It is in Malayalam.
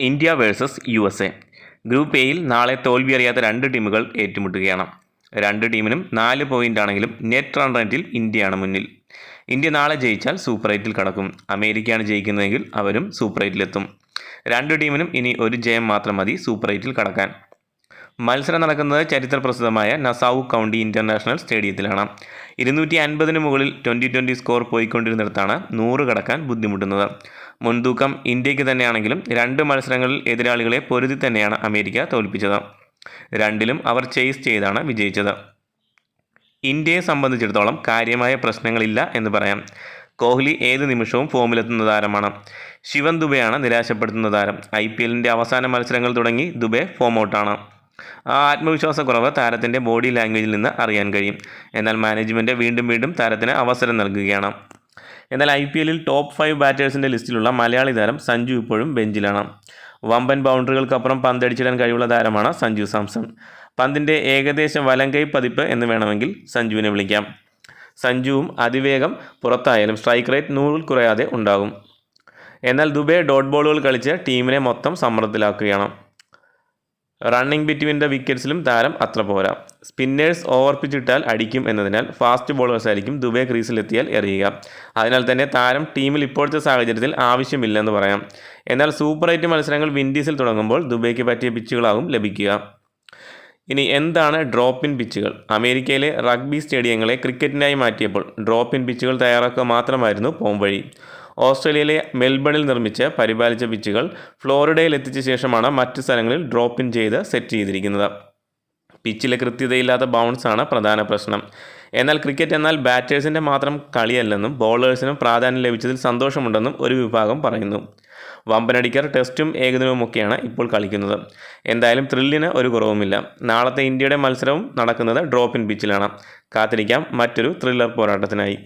India versus U S A. Group എയിൽ നാളെ തോൽവി തോൽവിയറിയാത്ത രണ്ട് ടീമുകൾ ഏറ്റുമുട്ടുകയാണ്. രണ്ട് ടീമിനും നാല് പോയിന്റ് ആണെങ്കിലും നെറ്റ് റൺ റേറ്റിൽ ഇന്ത്യയാണ് മുന്നിൽ. ഇന്ത്യ നാളെ ജയിച്ചാൽ സൂപ്പർ എയ്റ്റിൽ കടക്കും. അമേരിക്കയാണ് ജയിക്കുന്നതെങ്കിൽ അവരും സൂപ്പർ എയ്റ്റിലെത്തും. രണ്ട് ടീമിനും ഇനി ഒരു ജയം മാത്രം മതി സൂപ്പർ എയ്റ്റിൽ കടക്കാൻ. മത്സരം നടക്കുന്നത് ചരിത്രപ്രസിദ്ധമായ നസാവു കൗണ്ടി ഇന്റർനാഷണൽ സ്റ്റേഡിയത്തിലാണ്. ഇരുന്നൂറ്റി അൻപതിന് മുകളിൽ ട്വന്റി ട്വന്റി സ്കോർ പോയിക്കൊണ്ടിരുന്നിടത്താണ് നൂറ് കടക്കാൻ ബുദ്ധിമുട്ടുന്നത്. മുൻതൂക്കം ഇന്ത്യയ്ക്ക് തന്നെയാണെങ്കിലും രണ്ട് മത്സരങ്ങളിൽ എതിരാളികളെ പൊരുതി തന്നെയാണ് അമേരിക്ക തോൽപ്പിച്ചത്. രണ്ടിലും അവർ ചേസ് ചെയ്താണ് വിജയിച്ചത്. ഇന്ത്യയെ സംബന്ധിച്ചിടത്തോളം കാര്യമായ പ്രശ്നങ്ങളില്ല എന്ന് പറയാം. കോഹ്ലി ഏത് നിമിഷവും ഫോമിലെത്തുന്ന താരമാണ്. ശിവൻ ദുബെയാണ് നിരാശപ്പെടുത്തുന്ന താരം. ഐ പി എല്ലിന്റെ അവസാന മത്സരങ്ങൾ തുടങ്ങി ദുബെ ഫോം ഔട്ടാണ്. ആത്മവിശ്വാസക്കുറവ് താരത്തിന്റെ ബോഡി ലാംഗ്വേജിൽ നിന്ന് അറിയാൻ കഴിയും. എന്നാൽ മാനേജ്മെന്റ് വീണ്ടും വീണ്ടും താരത്തിന് അവസരം നൽകുകയാണ്. എന്നാൽ ഐ പി എല്ലിൽ ടോപ്പ് ഫൈവ് ബാറ്റേഴ്സിന്റെ ലിസ്റ്റിലുള്ള മലയാളി താരം സഞ്ജു ഇപ്പോഴും ബെഞ്ചിലാണ്. വമ്പൻ ബൗണ്ടറികൾക്കപ്പുറം പന്തടിച്ചിടാൻ കഴിവുള്ള താരമാണ് സഞ്ജു സാംസൺ. പന്തിന്റെ ഏകദേശം വലങ്കൈ പതിപ്പ് എന്ന് വേണമെങ്കിൽ സഞ്ജുവിനെ വിളിക്കാം. സഞ്ജുവും അതിവേഗം പുറത്തായാലും സ്ട്രൈക്ക് റേറ്റ് നൂറിൽ കുറയാതെ ഉണ്ടാകും. എന്നാൽ ദുബൈ ഡോട്ട് ബോളുകൾ കളിച്ച് ടീമിനെ മൊത്തം സമ്മർദ്ദത്തിലാക്കുകയാണ്. റണ്ണിംഗ് ബിറ്റ്വീൻ ദ വിക്കറ്റ്സിലും താരം അത്ര പോരാ. സ്പിന്നേഴ്സ് ഓവർ പിച്ചിട്ടാൽ അടിക്കും എന്നതിനാൽ ഫാസ്റ്റ് ബോളേഴ്സ് ആയിരിക്കും ദുബെ ക്രീസിലെത്തിയാൽ എറിയുക. അതിനാൽ തന്നെ താരം ടീമിൽ ഇപ്പോഴത്തെ സാഹചര്യത്തിൽ ആവശ്യമില്ലെന്ന് പറയാം. എന്നാൽ സൂപ്പർ എയ്റ്റ് മത്സരങ്ങൾ വിൻഡീസിൽ തുടങ്ങുമ്പോൾ ദുബൈക്ക് പറ്റിയ പിച്ചുകളാകും ലഭിക്കുക. ഇനി എന്താണ് ഡ്രോപ്പ് ഇൻ പിച്ചുകൾ അമേരിക്കയിലെ റഗ്ബി സ്റ്റേഡിയങ്ങളെ ക്രിക്കറ്റിനായി മാറ്റിയപ്പോൾ ഡ്രോപ്പ് ഇൻ പിച്ചുകൾ തയ്യാറാക്കുക മാത്രമായിരുന്നു പോംവഴി. ഓസ്ട്രേലിയയിലെ മെൽബണിൽ നിർമ്മിച്ച് പരിപാലിച്ച പിച്ചുകൾ ഫ്ലോറിഡയിൽ എത്തിച്ച ശേഷമാണ് മറ്റ് സ്ഥലങ്ങളിൽ ഡ്രോപ്പ് ഇൻ ചെയ്ത് സെറ്റ് ചെയ്തിരിക്കുന്നത്. പിച്ചിലെ കൃത്യതയില്ലാത്ത ബൗൺസാണ് പ്രധാന പ്രശ്നം. എന്നാൽ ക്രിക്കറ്റ് എന്നാൽ ബാറ്റേഴ്സിന്റെ മാത്രം കളിയല്ലെന്നും ബോളേഴ്സിനും പ്രാധാന്യം ലഭിച്ചതിൽ സന്തോഷമുണ്ടെന്നും ഒരു വിഭാഗം പറയുന്നു. വമ്പനടിക്കർ ടെസ്റ്റും ഏകദിനവുമൊക്കെയാണ് ഇപ്പോൾ കളിക്കുന്നത്. എന്തായാലും ത്രില്ലിന് ഒരു കുറവുമില്ല. നാളത്തെ ഇന്ത്യയുടെ മത്സരവും നടക്കുന്നത് ഡ്രോപ്പ് ഇൻ പിച്ചിലാണ് കാത്തിരിക്കാം മറ്റൊരു ത്രില്ലർ പോരാട്ടത്തിനായി.